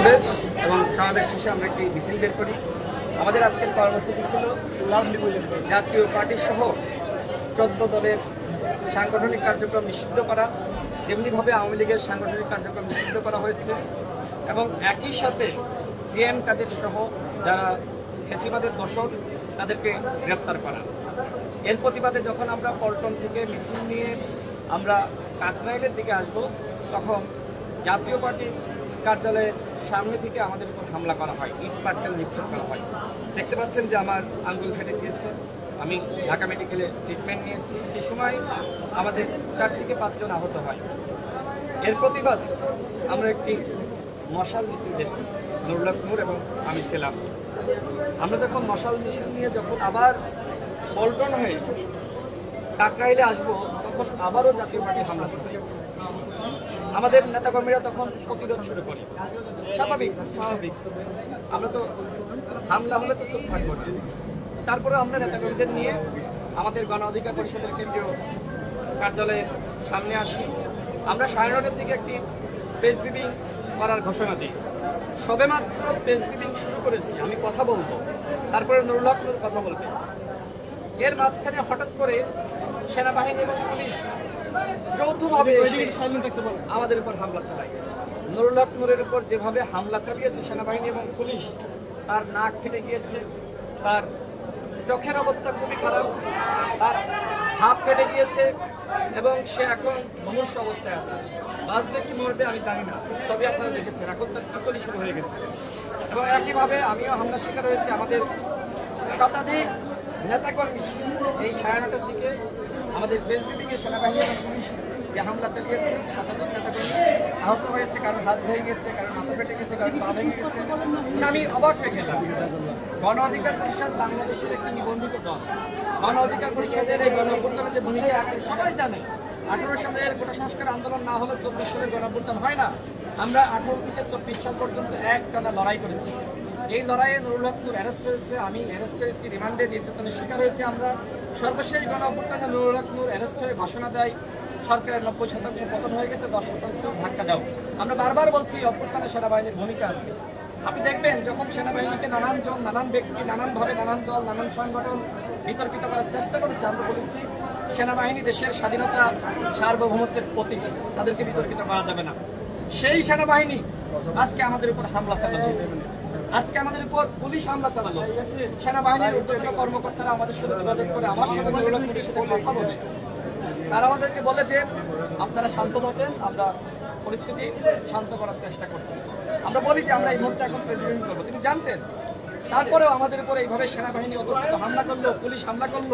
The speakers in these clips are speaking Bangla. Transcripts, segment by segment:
সমাবেশ এবং সমাবেশ শেষে আমরা একটি মিছিল বের করি। আমাদের আজকের কর্মসূচি ছিল জাতীয় পার্টি সহ চোদ্দ দলের সাংগঠনিক কার্যক্রম নিষিদ্ধ করা, যেমনিভাবে আওয়ামী লীগের সাংগঠনিক কার্যক্রম নিষিদ্ধ করা হয়েছে এবং একই সাথে জেএম কাদের সহ যারা ফেসিবাদের দোষর, তাদেরকে গ্রেপ্তার করা। এর প্রতিবাদে যখন আমরা পল্টন থেকে মিছিল নিয়ে আমরা কাকরাইলের দিকে আসব, তখন জাতীয় পার্টির কার্যালয়ের সামনে থেকে আমাদের উপর হামলা করা হয়, ইট পাটকেল নিক্ষেপ করা হয়। দেখতে পাচ্ছেন যে আমার আঙ্গুল ফেটে গিয়েছে। আমি ঢাকা মেডিকেলে ট্রিটমেন্ট নিয়েছি। সে সময় আমাদের চার থেকে পাঁচজন আহত হয়। এর প্রতিবাদ আমরা একটি মশাল মিছিল দেখি নুরুল্লাহনুর এবং আমি ছিলাম। আমরা যখন মশাল মিছিল নিয়ে যখন আবার পল্টন হয়ে কাকরাইলে আসব, তখন আবারও জাতীয় পার্টি হামলা চলে আমাদের নেতাকর্মীরা তখন প্রতিরোধ শুরু করে। স্বাভাবিক স্বাভাবিক। আমরা তো হামলা হলে তো চুপ থাকব না। তারপরে আমরা নেতাকর্মীদের নিয়ে আমাদের গণ অধিকার পরিষদের কেন্দ্রীয় কার্যালয়ের সামনে আসি। আমরা সাড়ে নটার দিকে একটি প্রেস ব্রিফিং করার ঘোষণা দিই। সবেমাত্র প্রেস ব্রিফিং শুরু করেছি, আমি কথা বলব। তারপরে নুরুল্লাহ নূর কথা বলবে এর মাঝখানে হঠাৎ করে সেনাবাহিনী এবং পুলিশ যৌথভাবে আমাদের উপর হামলা চালায়। নুরুল হক নূরের উপর যেভাবে হামলা চালিয়েছে সেনাবাহিনী এবং পুলিশ তার নাক ফেটে গিয়েছে তার চোখের অবস্থা খুবই খারাপ তার হাত ফেটে গিয়েছে এবং সে এখন মনুষ্য অবস্থায় আছে। বাঁচবে কি মরবে আমি জানি না সবই আপনারা দেখেছেন। এখন তার খিচুড়ি শুরু হয়ে গেছে। এবং একইভাবে আমিও হামলার শিকার হয়েছি আমাদের শতাধিক নেতাকর্মী এই সাড়ে নটার দিকে। আমাদের ব্রিফিংয়ে সেনাবাহিনী এবং পুলিশ যে হামলা চালিয়েছে শতাধিক নেতাকর্মী আহত হয়েছে কারণ হাত ভেঙে গেছে কারণ মাথা ফেটে গেছে কারণ পা ভেঙে গেছে। আমি অবাক হয়ে গেলাম। গণ অধিকার পরিষদ বাংলাদেশের একটি নিবন্ধিত দল। গণ অধিকার পরিষদের এই গণ অভ্যুত্থানের যে ভূমিকা, সবাই জানে, আঠারো সালের গোটা সংস্কার আন্দোলন না হলে চব্বিশ সালের গণ হয় না। আমরা আঠারো থেকে চব্বিশ সাল পর্যন্ত এক টানা লড়াই করেছি। এই লড়াইয়ে নুরুল হক অ্যারেস্ট হয়েছে, আমি অ্যারেস্ট হয়েছি রিমান্ডে নির্যাতনের শিকার হয়েছে আমরা। সর্বশেষ গণ অভ্যুত্থানে নুরুল হক অ্যারেস্ট হয়ে ঘোষণা দেয়, সরকারের নব্বই শতাংশ পতন হয়ে গেছে, দশ শতাংশ ধাক্কা দাও। আমরা বারবার বলছি, অভ্যুত্থানে সেনাবাহিনীর ভূমিকা আছে। আপনি দেখবেন, যখন সেনাবাহিনীকে নানান জন, নানান ব্যক্তি, নানানভাবে নানান দল, নানান সংগঠন বিতর্কিত করার চেষ্টা করেছে, আমরা বলেছি, সেনাবাহিনী দেশের স্বাধীনতা, সার্বভৌমত্বের প্রতীক, তাদেরকে বিতর্কিত করা যাবে না। সেই সেনাবাহিনী আজকে আমাদের উপর হামলা চালালো আজকে আমাদের উপর পুলিশ হামলা চালালো। সেনাবাহিনীর উদ্যোগী কর্মকর্তারা আমাদের সাথে যোগাযোগ করে আমার সাথে কথা বলে। তারা আমাদেরকে বলে যে, আপনারা শান্ত থাকেন, আমরা পরিস্থিতি শান্ত করার চেষ্টা করছি। আমরা বলি যে, আমরা এই মুহূর্তে এখন প্রেসিডেন্ট করব। তিনি জানতেন। তারপরেও আমাদের উপরে এইভাবে সেনাবাহিনী অতর্কিত হামলা করল, পুলিশ হামলা করল,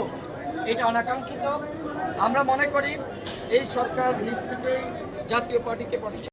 এটা অনাকাঙ্ক্ষিত। আমরা মনে করি, এই সরকার নিজ থেকেই জাতীয় পার্টিকে প্রতিষ্ঠা